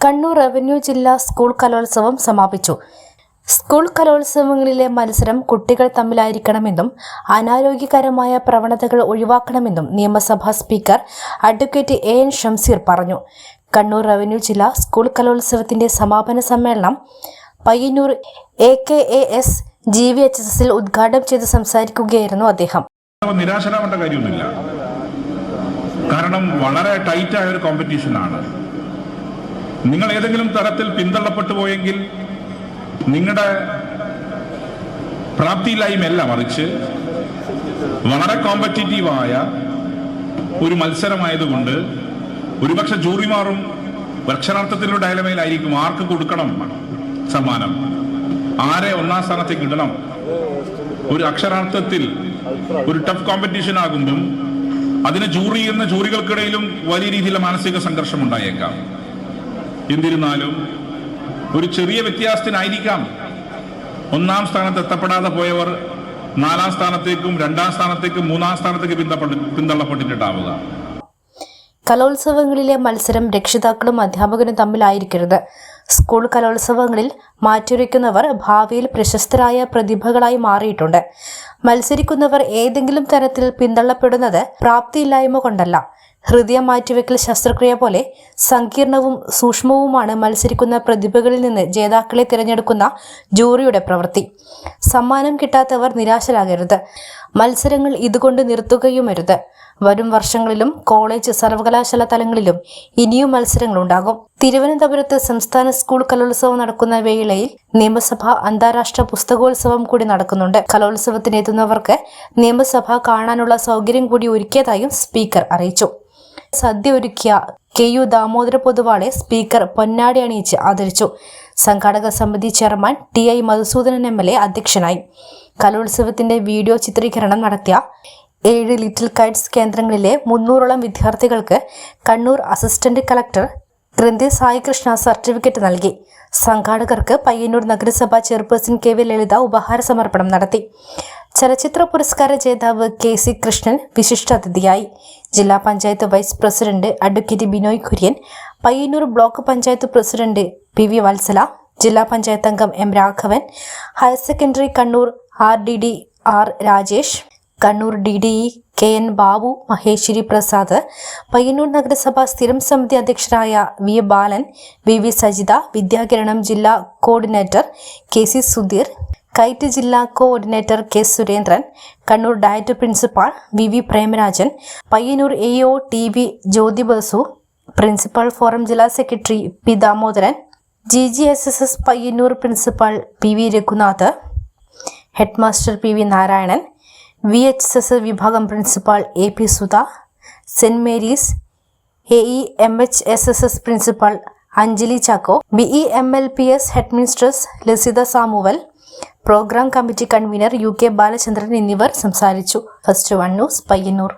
Kannur revenue ജില്ലാ school കലോത്സവം സമാപിച്ചു. സ്കൂൾ കലോത്സവങ്ങളിലെ മത്സരം കുട്ടികൾ തമ്മിലായിരിക്കണമെന്നും അനാരോഗ്യകരമായ പ്രവണതകൾ ഒഴിവാക്കണമെന്നും നിയമസഭാ speaker advocate A N Shamseer പറഞ്ഞു. കണ്ണൂർ റവന്യൂ ജില്ലാ സ്കൂൾ കലോത്സവത്തിന്റെ സമാപന സമ്മേളനം Payyannur A K A S G V H S എസിൽ ഉദ്ഘാടനം ചെയ്ത് സംസാരിക്കുകയായിരുന്നു അദ്ദേഹം. നിരാശരാവേണ്ട കാര്യമൊന്നുമില്ല. കാരണം വളരെ ടൈറ്റ് ആയ ഒരു കോമ്പറ്റീഷനാണ് നിങ്ങൾ ഏതെങ്കിലും തരത്തിൽ പിന്തള്ളപ്പെട്ടു പോയെങ്കിൽ നിങ്ങളുടെ പ്രാപ്തിയില്ലായ്മയല്ല മറിച്ച് വളരെ കോമ്പറ്റീറ്റീവായ ഒരു മത്സരമായതുകൊണ്ട് ഒരുപക്ഷെ ജൂറിമാറും അക്ഷരാർത്ഥത്തിലുള്ള ഡയലമയിലായിരിക്കും ആർക്ക് കൊടുക്കണം സമ്മാനം. ആരെ ഒന്നാം സ്ഥാനത്തേക്ക് ഇടണം ഒരു അക്ഷരാർത്ഥത്തിൽ ഒരു ടഫ് കോമ്പറ്റീഷൻ ആകുമ്പം അതിന് ജൂറി എന്ന ജൂറികൾക്കിടയിലും വലിയ രീതിയിലുള്ള മാനസിക സംഘർഷം ഉണ്ടായേക്കാം. എന്നിരുന്നാലും ഒരു ചെറിയ വ്യത്യാസത്തിനായിരിക്കാം ഒന്നാം സ്ഥാനത്ത് എത്തപ്പെടാതെ പോയവർ നാലാം സ്ഥാനത്തേക്കും രണ്ടാം സ്ഥാനത്തേക്കും മൂന്നാം സ്ഥാനത്തേക്ക് പിന്തള്ളപ്പെട്ടിട്ടുണ്ടാവുക. കലോത്സവങ്ങളിലെ മത്സരം രക്ഷിതാക്കളും അധ്യാപകരും തമ്മിലായിരിക്കരുത്. സ്കൂൾ കലോത്സവങ്ങളിൽ മാറ്റുരയ്ക്കുന്നവർ ഭാവിയിൽ പ്രശസ്തരായ പ്രതിഭകളായി മാറിയിട്ടുണ്ട്. മത്സരിക്കുന്നവർ ഏതെങ്കിലും തരത്തിൽ പിന്തള്ളപ്പെടുന്നത് പ്രാപ്തിയില്ലായ്മ കൊണ്ടല്ല. ഹൃദയ മാറ്റിവെക്കൽ ശസ്ത്രക്രിയ പോലെ സങ്കീർണവും സൂക്ഷ്മവുമാണ് മത്സരിക്കുന്ന പ്രതിഭകളിൽ നിന്ന് ജേതാക്കളെ തിരഞ്ഞെടുക്കുന്ന ജൂറിയുടെ പ്രവൃത്തി. സമ്മാനം കിട്ടാത്തവർ നിരാശരാകരുത്. മത്സരങ്ങൾ ഇതുകൊണ്ട് നിർത്തുകയുമരുത്. വരും വർഷങ്ങളിലും കോളേജ് സർവകലാശാല തലങ്ങളിലും ഇനിയും മത്സരങ്ങളുണ്ടാകും. തിരുവനന്തപുരത്ത് സംസ്ഥാന സ്കൂൾ കലോത്സവം നടക്കുന്ന വേളയിൽ നിയമസഭ അന്താരാഷ്ട്ര പുസ്തകോത്സവം കൂടി നടക്കുന്നുണ്ട്. കലോത്സവത്തിന് എത്തുന്നവർക്ക് നിയമസഭ കാണാനുള്ള സൗകര്യം കൂടി ഒരുക്കിയതായും സ്പീക്കർ അറിയിച്ചു. സദ്യ ഒരുക്കിയ കെ യു ദാമോദര പൊതുവാളെ സ്പീക്കർ പൊന്നാടി അണിയിച്ച് ആദരിച്ചു. സംഘാടക സമിതി chairman T I Madhusoodanan M L A അധ്യക്ഷനായി. കലോത്സവത്തിന്റെ വീഡിയോ ചിത്രീകരണം നടത്തിയ ഏഴ് ലിറ്റിൽ കൈറ്റ്സ് കേന്ദ്രങ്ങളിലെ മുന്നൂറോളം വിദ്യാർത്ഥികൾക്ക് Kannur assistant collector Kranthi Saikrishna certificate നൽകി. സംഘാടകർക്ക് പയ്യന്നൂർ നഗരസഭ ചെയർപേഴ്സൺ കെ വി ലളിത ഉപഹാര സമർപ്പണം നടത്തി. ചലച്ചിത്ര പുരസ്കാര ജേതാവ് കെ സി കൃഷ്ണൻ വിശിഷ്ട അതിഥിയായി. ജില്ലാ panchayat vice president advocate Binoy Kurian Payyannur block panchayat president P V Vatsala ജില്ലാ പഞ്ചായത്ത് അംഗം M Raghavan higher secondary Kannur R D D R Rajesh Kannur D D E K N Babu Maheshwari Prasad Payyannur നഗരസഭ സ്ഥിരം സമിതി അധ്യക്ഷരായ V Balan V V Sajitha Vidyakiranam ജില്ലാ coordinator K C Sudheer kite ജില്ലാ coordinator K Surendran Kannur diet principal V V Premarajan Payyannur A O T V Jyothi Basu principal forum ജില്ലാ secretary P Damodaran G G S S S Payyannur principal P V Raghunath headmaster P V Narayanan V H S S വിഭാഗം principal A P Sudha saint Mary's A E M H S S S principal Anjali Chacko B E M L P S headmistress Lasitha Samuel programme committee convener U K Balachandran എന്നിവർ സംസാരിച്ചു. First one news Payyannur.